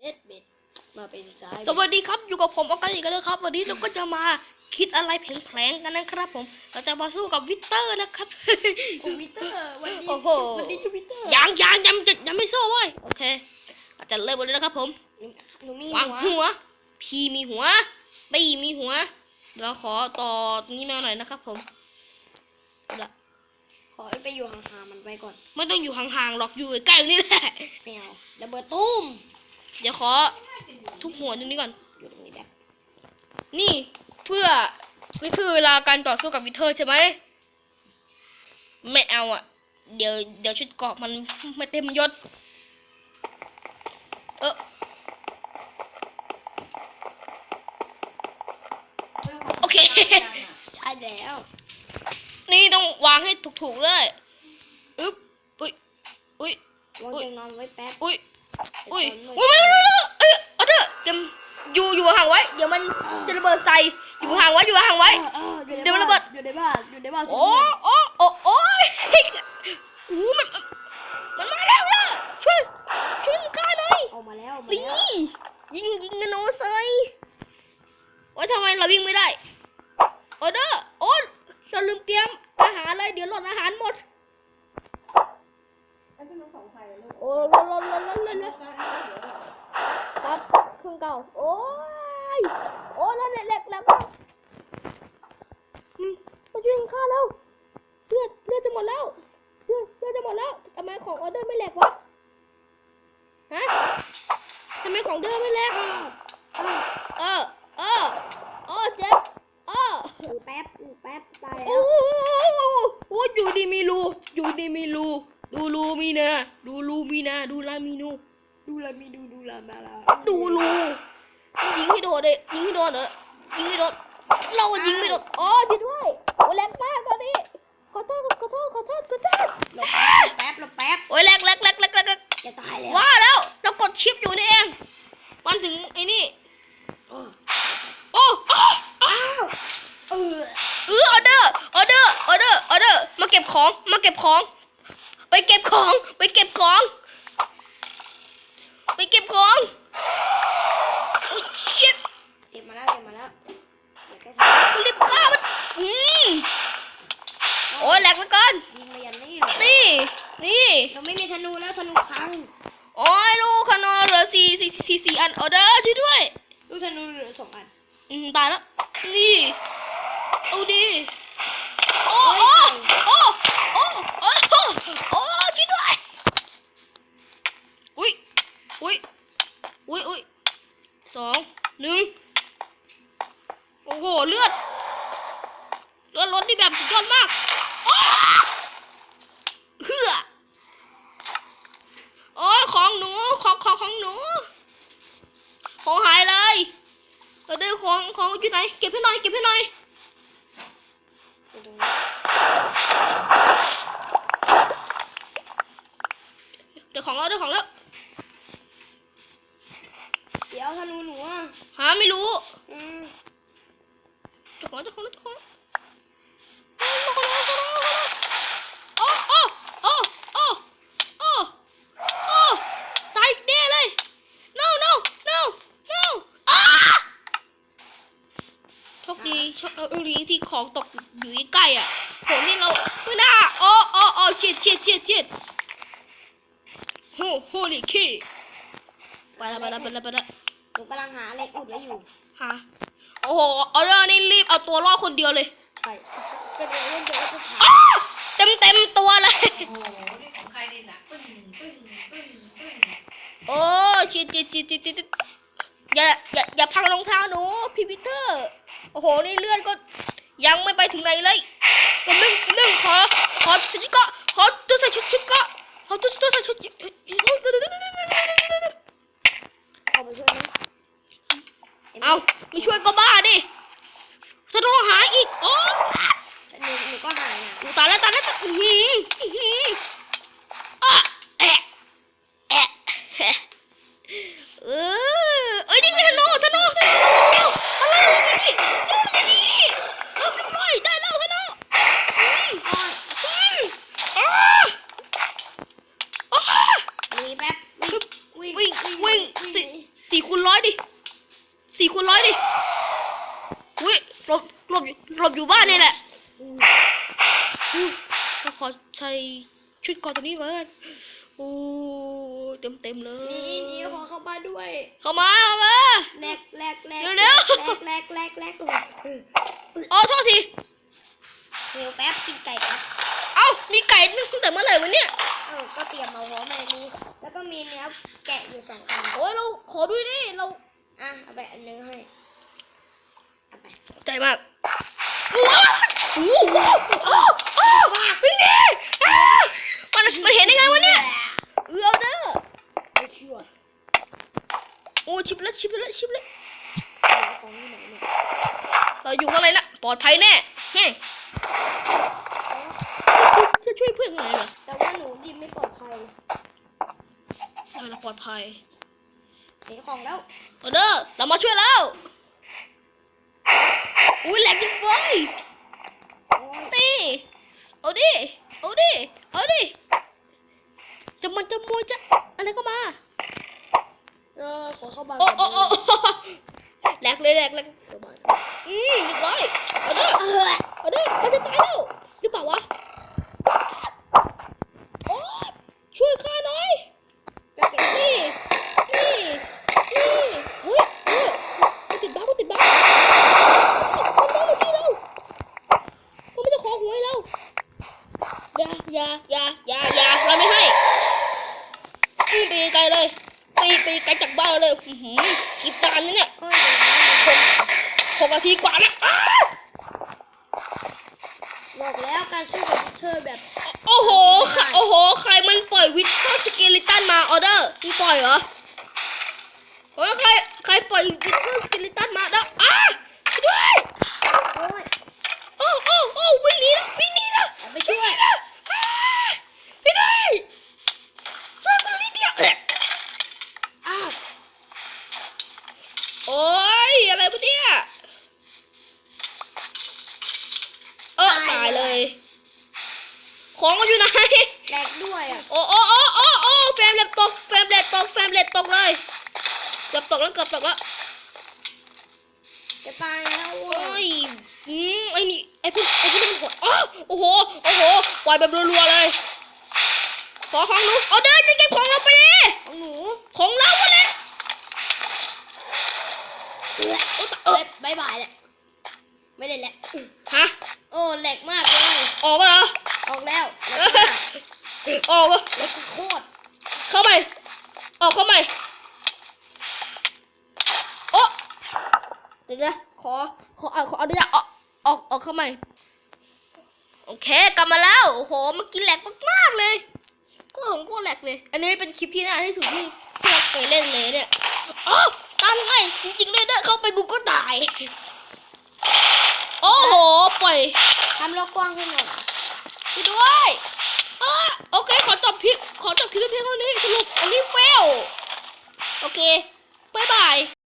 เบ็ดเบ็ดมาเป็นซ้ายสวัสดีครับอยู่กับผมออกาอีกแล้วครับ วันนี้เราก็จะมาคิดอะไรแผลงๆกันนะครับ ผมเราจะมาสู้กับวิตเตอร์นะครับคอมพิวเตอร์วันนี้โอ้โหวันนี้คอมพิวเตอร์ยังยังยังจะยังไม่สู้เว้ยโอเคเราจะเริ่มกันเลยนะครับผมหนูมีวางหัหัววพีมีหัวปีมีหัวเราขอต่อนี้มาหน่อยนะครับ ผมเอาละขอให้ไปอยู่ห่างๆมันไปก่อน ไม่ต้องอยู่ห่างๆหรอกอยู่ใกล้ๆนี่แหละแมวระเบิดตุ้ม เดี๋ยวขอทุบหัวตรงนี้ก่อนอยู่ตรงนี้แบบนี่เพื่อไม่เพื่อเวลาการต่อสู้กับวิเทอร์ใช่ไหมไม่เอาอะ เดี๋ยวเดี๋ยวชุดเกราะมันไม่เต็มยศ เออโอเค ใช่แล้ว นี่ต้องวางให้ถูกๆเลย อึ๊บ อุ้ย อุ้ย วางอุ๊ยเตียงนอนไว้แป๊บ อุ้ย อุ้ยไอุ้ยไม่ไม่ไม่ไม่เอ้ยเอาเถอะเดี๋ยวอยู่อยู่ห่างไว้ เดี๋ยวมันจะระเบิดใส่ อยู่ห่างไว้ อยู่ห่างไว้เอออเดี๋ยวมันระเบิด อยู่ในบ้านอยู่ในบ้านโอ้โอ้โอ้โอ้ยอู้มัน มันมาแล้วล่ะช่วย ช่วยข้าหน่อยเอามาแล้วเอามานี่แล้วยิงยิงกันโนเซยว่าทำไมเราวิ่งไม่ได้ ออเดอร์ โอ้เราลืมเตรียมอาหารเลย เดี๋ยวหลอดอาหารหมด โอ้ลดลดลดลดลดลดครับเครื่องเก่า โอ้ย โอ้แล้วเล็กเล็กแล้วก็มาช่วยกันฆ่าแล้วเลือดเลือดจะหมดแล้วเลือดเลือดจะหมดแล้วทำไมของออเดอร์ไม่แหลกวะฮะทำไมของเดอร์ไม่แหลกเออเออเออเจ็บเอออยู่แป๊บอยู่แป๊บตายแล้โอ้โหโอ้อยู่ดีมีรูอยู่ดีมีรู ดูรูมีนะดูรูมีนะดูลามีนู ดูแลมีดูดูแลมาแล้วดูรูยิงให้โดนเลยยิงให้โดนเหรอยิงให้โดนเราอะยิงไม่โดนอ๋อช่วยด้วยโอ้แรงมากตอนนี้ขอโทษขอโทษขอโทษขอโทษหลบแป๊บหลบแป๊บโอ้ยแรงแรงแรงแรงแรงแรงจะตายแล้วว่าแล้วเรากดชิปอยู่นี่เองมันถึงไอ้นี่เออโอ้อ้าวอ้าวเออเออออเดอร์ออเดอร์ออเดอร์ออเดอร์มาเก็บของมาเก็บของ ไปเก็บของ ไปเก็บของ ไปเก็บของโอ้ชิตเก็บมาแล้วเก็บมาแล้วเดี๋ยวแค่ทำรีบฆ่ามันอืมโอ้ยแหลกเหลือเกินยิงมายันนี่เลยนี่ นี่เราไม่มีธนูแล้วธนูพังโอ้ยลูกขนอนเหลือสี่สี่สี่สี่อันออเดอร์ช่วยด้วย ลูกธนูเหลือสองอัน อืมตายแล้ว นี่ เอาดีโอ้โอ้โอ้โอ้โอ้โอ้โอ้ช่วยด้วย อุ้ย อุ้ย อุ้ยอุ้ยสอง หนึ่ง โอ้โห เลือดเลือดรถนี่แบบสุดยอดมากเฮือโอ้ยของหนูของของของหนู ของหายเลยเออดี๋ยวของของอยู่ไหนเก็บให้หน่อยเก็บให้หน่อยเดี๋ยวของแล้วเดี๋ยวของแล้วเดี๋ยวธนูหนูอะหาไม่รู้ อืม เจ้าของเจ้าของเจ้าของโอ้โอ้โอ้โอ้โอ้โอ้ตายแน่เลย no no no no อ้าโชคดีโชคดีที่ของตกอยู่ใกล้อะผมนี่เราไม่น่าโอ้โอ้โอ้เจ็ดเจ็ดเจ็ดเจ็ดโห holy key ไปละไปละไปละไปละหนูกำลังหาอะไรอุดไว้อยู่ฮะ โอ้โหเอาเรื่องนี้รีบเอาตัวรอดคนเดียวเลยไปก็เดี๋ยวเล่นเดี๋ยวจะถามอ้าเต็มเต็มๆตัวเลย โอ้โหนี่ของใครนี่นะปึ้งปึ้งปึ้งปึ้งโอ้ชิดชิดชิดชิดชิดอย่าอย่าอย่าพังรองเท้าหนูพี่พีเตอร์โอ้โหนี่เลื่อนก็ยังไม่ไปถึงไหนเลยตัวหนึ่งตัวหนึ่งขอขอชุดเกาะขอตัวใส่ชุดชุดเกาะขอตัวตัวใส่ชุดเอาไปช่วยไหม เอาไม่ช่วยก็บ้าดิจะต้องหาอีก โอ้หนูหนูก็หายนะหนูตายแล้วตายแล้วตายอื้อหืออื้อหืออะแอะแอะแอะเออเอ้ยนี่คือธนูธนูธนูเร็วอะไรนี่นี่เออไม่ปล่อยได้แล้วธนูอืมอืมอ่าอ่า หนีแป๊บวิ่ง วิ่งวิ่งสิ สี่คูณร้อยดิสี่คูณร้อยดิอุ้ย หลบหลบอยู่หลบอยู่บ้านนี่แหละอืมอู้เราขอใช้ชุดเก่อนตัวนี้ก่อนโอ้เต็มเต็มๆเลยนี่นี่ขอเข้าบ้านด้วย เข้ามาเข้ามาแลกแลกแลกเร็วแลกแลกแลกแลกเอออ๋อโทษทีเร็วแป๊บกินไก่แป๊บเอ้ามีไก่ตั้งแต่เมื่อไหร่วะเนี่ยเออก็เตรียมมาพร้อมเลยนี่แล้วก็มีเนื้อแกะอยู่สองอันโอ้ยเราขอด้วยดิเราอะเอาไปอันนึงให้เอา ไปใจมากว้าวโอ้โหอ้าวอ้าววิ่งดิอ้าวมันมันเห็นได้ไงวะเนี่ยเออเอาเด้อไม่เชื่อโอ้ชิบแล้วชิบแล้วชิบแล้วเอาของที่ไหนเนี่ยเราอยู่ข้างในนะปลอดภัยแน่แน่จะช่วยเพื่อนไงล่ะแต่ว่าหนูดิไม่ปลอดภัยเออเราปลอดภัยเห็นของแล้วเอาเด้อเรามาช่วยแล้วอุ้ยแหลกจังเว้ย โอ้ย นี่ เอาดิ เอาดิ เอาดิ จะมันจะมวยจะอะไรก็มา เออขอเข้าบ้านโอ้ก่โอ้นโอ้แหลกเลยแหลกแหลกเข้าบ้านอืมเรียบร้อยเอาเด้อเออเอาเด้อเราจะตายแล้วหรือเปล่าวะโอ้ยช่วยข้าหน่อย แล้วเก็บ นี่นี่นี่เฮ้ยเฮ้ยมันติดบ้ามันติดบ้ามันต้องมาที่เรามันไม่จะขอหวยเราอย่า อย่าอย่าอย่าอย่าเราไม่ให้อืมไปไกลเลยไปไปไกลจากบ้านเราเลยอื้อหือกี่ตานนี่เนี่ยเออเดี๋ยวนะหกนาทีกว่าแล้วอ้าบอกแล้วการสู้กับเธอแบบ โอ้โหค่ะโอ้โห ใครมันปล่อยวิทเทอร์สเกลิตันมาออเดอร์นี่ปล่อยเหรอโอ้ยใคร ใครปล่อยวิทเทอร์สเกลิตันมาแล้วอ้าช่วยด้วย โอ้ย โอ้โอ้โอ้วิ่งหนีแล้ววิ่งหนีแล้ว เอาไปช่วย อ้าไม่ได้ช่วยคนนิดเดียวเอ๊ะ อ้าว โอ้ยอะไรวะเนี่ยเออตายเลย ของมันอยู่ไหนแลกด้วยอะโอ้โอ้โอ้โอ้โอ้แฟมเล็ตตกแฟมเล็ตตกแฟมเล็ตตกเลยเกือบตกแล้วเกือบตกแล้วจะตายแล้วโอ้อะยอืมไอ้นี่ไอ้พวกไอ้พวกนี้มันหัวอ้าวโอ้โหโอ้โหปล่อยแบบรัวๆเลยขอของหนูเอาเดินจะเก็บของเราไปดิของหนูของเราวะเนี่ยเออเออเบายบายแหละไม่ได้แหละฮะโอ้แหลกมากเลยออกมาเหรอ ออกแล้วแหลเอกมากอออกมาแหลกโคตรเข้าไป ออกเข้าไปโอ้เดี๋ยวนะขอขอเอาขอเอาเดี๋ยวออกออกออกเข้าไปโอเคกลับมาแล้วโอ้โหเมื่อกี้แหลกมากๆเลยก็ของก็แหลกเลย อันนี้เป็นคลิปที่น่าที่สุดที่ที่เราเคยเล่นเลยเนี่ยอ๋อตามไงจริงๆเลยเด้อเข้าไปกูก็ตาย โอ้โหปล่อยทำโลกกว้างขึ้นหน่อย ช่วยด้วยอะโอเค ขอจบคลิปขอจบคลิปเพียงเท่านี้สรุปอันนี้เฟล โอเคบายบาย